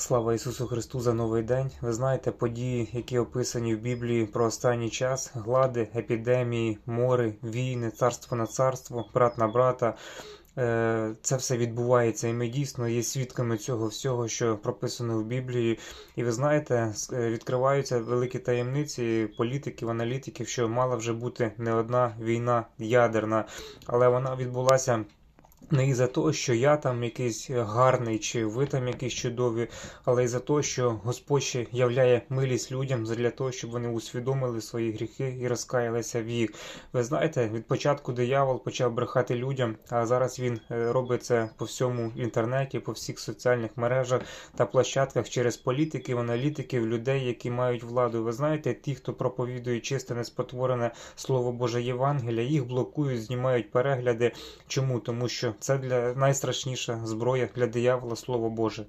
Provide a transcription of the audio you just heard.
Слава Ісусу Христу за новий день. Ви знаєте, події, які описані в Біблії про останній час: глади, епідемії, мори, війни, царство на царство, брат на брата. Е, Це все відбувається, і ми дійсно є свідками цього всього, що прописано в Біблії. І ви знаєте, е, відкриваються великі таємниці політиків, аналітиків, що мала вже бути не одна війна ядерна, але вона відбулася. Не із-за того, що я там якийсь гарний, чи ви там якісь чудові, але із-за того, що Господь ще являє милість людям для того, щоб вони усвідомили свої гріхи і розкаялися в їх. Ви знаєте, від початку диявол почав брехати людям, а зараз він е, робить це по всьому інтернеті, по всіх соціальних мережах та площадках через політиків, аналітиків, людей, які мають владу. Ви знаєте, ті, хто проповідує чисте, неспотворене слово Боже Євангелія, їх блокують, знімають перегляди. Чому? Тому що це для найстрашніша зброя для диявола, слово Боже.